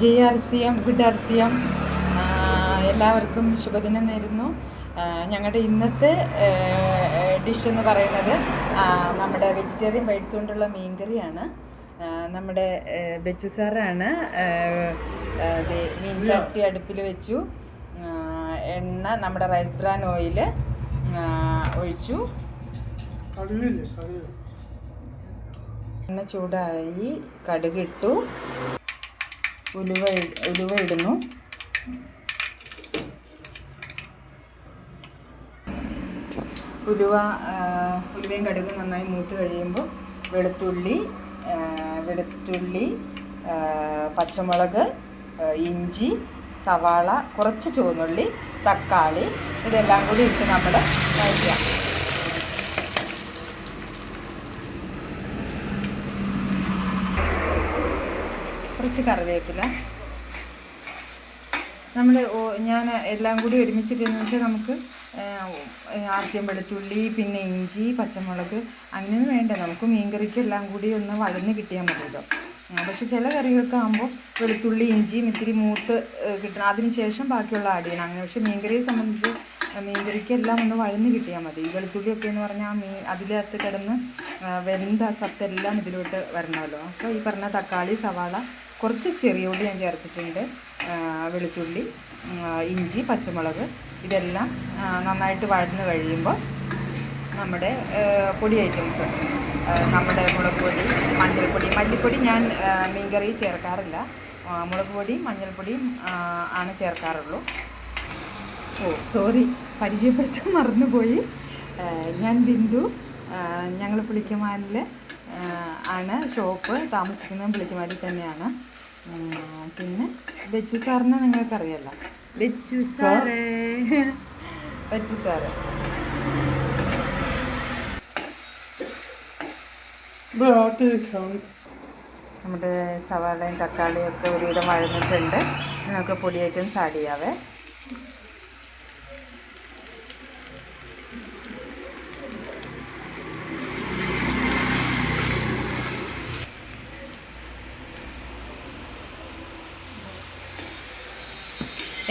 J R C M good R C M എല്ലാവർക്കും ശുഭദിനം നേരുന്നു. ഞങ്ങളുടെ ഇന്നത്തെ ഡിഷ് എന്ന് പറയുന്നത് നമ്മുടെ വെജിറ്റേറിയൻ ബൈറ്റ്സ് കൊണ്ടുള്ള മീൻകറിയാണ്. നമ്മുടെ ബെച്ചു സാറാണ് മീൻ ചട്ടി അടുപ്പിൽ വെച്ചു. എണ്ണ നമ്മുടെ റൈസ് ബ്രാൻ ഓയിൽ ഒഴിച്ചു. എണ്ണ ചൂടായി കടുകിട്ടു. ഉലുവ ഉലുവ ഇടുന്നു. ഉലുവ ഉലുവയും കടുകും നന്നായി മൂത്ത് കഴിയുമ്പോൾ വെളുത്തുള്ളി വെളുത്തുള്ളി പച്ചമുളക് ഇഞ്ചി സവാള കുറച്ച് ചുവന്നുള്ളി തക്കാളി ഇതെല്ലാം കൂടി ഇട്ട് നമ്മൾ വഴറ്റാം കുറച്ച് കറിവേപ്പില. നമ്മൾ ഞാൻ എല്ലാം കൂടി ഒരുമിച്ചിട്ടെന്ന് വെച്ചാൽ നമുക്ക് ആദ്യം വെളുത്തുള്ളി പിന്നെ ഇഞ്ചി പച്ചമുളക് അങ്ങനെയൊന്നും വേണ്ട. നമുക്ക് മീൻകറിക്ക് എല്ലാം കൂടി ഒന്ന് വഴന്ന് കിട്ടിയാൽ മതിയല്ലോ. പക്ഷെ ചില കറികൾക്ക് ആകുമ്പോൾ വെളുത്തുള്ളി ഇഞ്ചിയും ഇത്തിരി മൂത്ത് കിട്ടണം. അതിന് ശേഷം ബാക്കിയുള്ള ആഡ് ചെയ്യണം. അങ്ങനെ പക്ഷേ മീൻകറിയെ സംബന്ധിച്ച് മീൻകറിക്ക് എല്ലാം ഒന്ന് വഴന്ന് കിട്ടിയാൽ മതി. ഈ വെളുത്തുള്ളിയൊക്കെ എന്ന് പറഞ്ഞാൽ മീൻ അതിലകത്ത് കിടന്ന് വെന്ത സത്തെല്ലാം ഇതിലോട്ട് വരണമല്ലോ. അപ്പോൾ ഈ പറഞ്ഞ തക്കാളി സവാള കുറച്ച് ചെറിയ ഉള്ളി ഞാൻ ചേർത്തിട്ടുണ്ട്. വെളുത്തുള്ളി ഇഞ്ചി പച്ചമുളക്. ഇതെല്ലാം നന്നായിട്ട് വഴന്ന് കഴിയുമ്പോൾ നമ്മുടെ പൊടി ഐറ്റംസ്. നമ്മുടെ മുളക് പൊടി മഞ്ഞൾപ്പൊടി. മല്ലിപ്പൊടി ഞാൻ മീൻകറി ചേർക്കാറില്ല. മുളക് പൊടിയും മഞ്ഞൾപ്പൊടിയും ആണ് ചേർക്കാറുള്ളൂ. ഓ സോറി പരിചയപ്പെടുത്താൻ മറന്നുപോയി. ഞാൻ ബിന്ദു. ഞങ്ങൾ പുളിക്കമാലിൽ ആണ് ഷോപ്പ്. താമസിക്കുന്നത് പുളിക്കുമാരി തന്നെയാണ്. പിന്നെ ബെച്ചു സാറിനെ നിങ്ങൾക്കറിയല്ല ബെച്ചു സാറേ. ബെച്ചു സാറ്. നമ്മുടെ സവാളയും തക്കാളിയും ഒക്കെ ഒരുവിധം വഴന്നിട്ടുണ്ട്. നിങ്ങൾക്ക് നമുക്ക് സാഡിയാവേ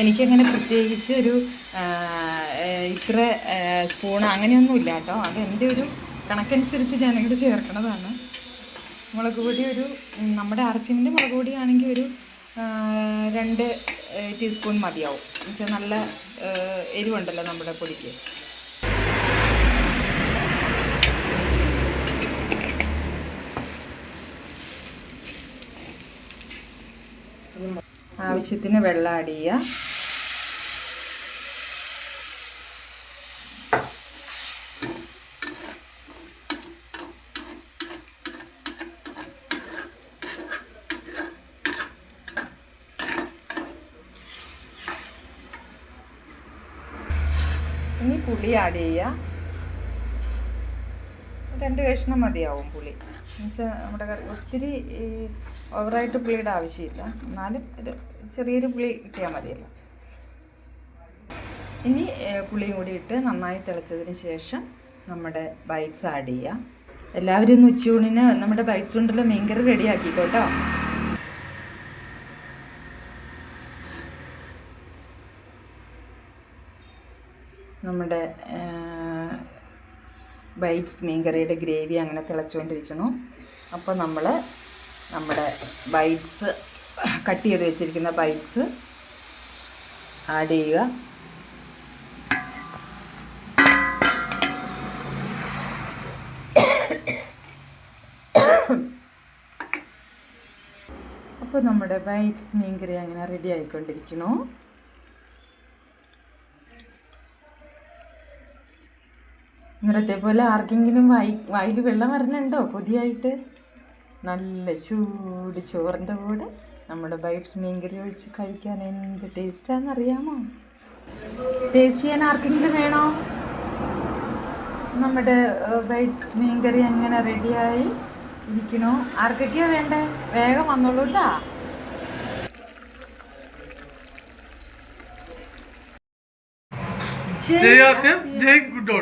എനിക്കങ്ങനെ പ്രത്യേകിച്ച് ഒരു ഇത്ര സ്പൂൺ അങ്ങനെയൊന്നുമില്ല കേട്ടോ. അത് എന്റെ ഒരു കണക്കനുസരിച്ച് ഞാനിങ്ങോട്ട് ചേർക്കണതാണ്. മുളക് പൊടി ഒരു നമ്മുടെ അരച്ചിന്റെ മുളക് പൊടിയാണെങ്കിൽ ഒരു രണ്ട് ടീസ്പൂൺ മതിയാവും. എന്നുവെച്ചാൽ നല്ല എരിവുണ്ടല്ലോ നമ്മുടെ പൊടിക്ക്. ആവശ്യത്തിന് വെള്ളം ആഡ് ചെയ്യുക. ഇനി പുളി ആഡ് ചെയ്യുക. രണ്ട് കഷ്ണം മതിയാവും പുളി. എന്നുവെച്ചാൽ നമ്മുടെ ഒത്തിരി ഓവറായിട്ട് പുളിയുടെ ആവശ്യമില്ല. എന്നാലും ഒരു ചെറിയൊരു പുളി കിട്ടിയാൽ മതിയല്ലോ. ഇനി പുളിയും കൂടി ഇട്ട് നന്നായി തിളച്ചതിന് ശേഷം നമ്മുടെ ബൈറ്റ്സ് ആഡ് ചെയ്യാം. എല്ലാവരും ഇന്ന് ഉച്ചയൂണിന് നമ്മുടെ ബൈറ്റ്സ് കൊണ്ടുള്ള മീൻകറി റെഡിയാക്കിക്കോട്ടോ. നമ്മുടെ ബൈറ്റ്സ് മീൻകറിയുടെ ഗ്രേവി അങ്ങനെ തിളച്ചുകൊണ്ടിരിക്കണു. അപ്പോൾ നമ്മൾ നമ്മുടെ ബൈറ്റ്സ് കട്ട് ചെയ്ത് വെച്ചിരിക്കുന്ന ബൈറ്റ്സ് ആഡ് ചെയ്യുക. അപ്പോൾ നമ്മുടെ ബൈറ്റ്സ് മീൻകറി അങ്ങനെ റെഡി ആയിക്കൊണ്ടിരിക്കണോ ഇന്നലത്തെ പോലെ ആർക്കെങ്കിലും വായി വായിൽ വെള്ളം വരണുണ്ടോ? പുതിയായിട്ട് നല്ല ചൂട് ചോറിന്റെ കൂടെ നമ്മുടെ ബൈറ്റ്സ് മീൻകറി ഒഴിച്ച് കഴിക്കാൻ എന്ത് ടേസ്റ്റാണെന്ന് അറിയാമോ ടേസ്റ്റ് ചെയ്യാൻ ആർക്കെങ്കിലും വേണോ? നമ്മുടെ ബൈറ്റ്സ് മീൻകറി എങ്ങനെ റെഡിയായി ഇരിക്കണോ? ആർക്കൊക്കെയാണ് വേണ്ടേ? വേഗം വന്നോളൂ കേട്ടോ ജയ ജയ് ഗുഡ്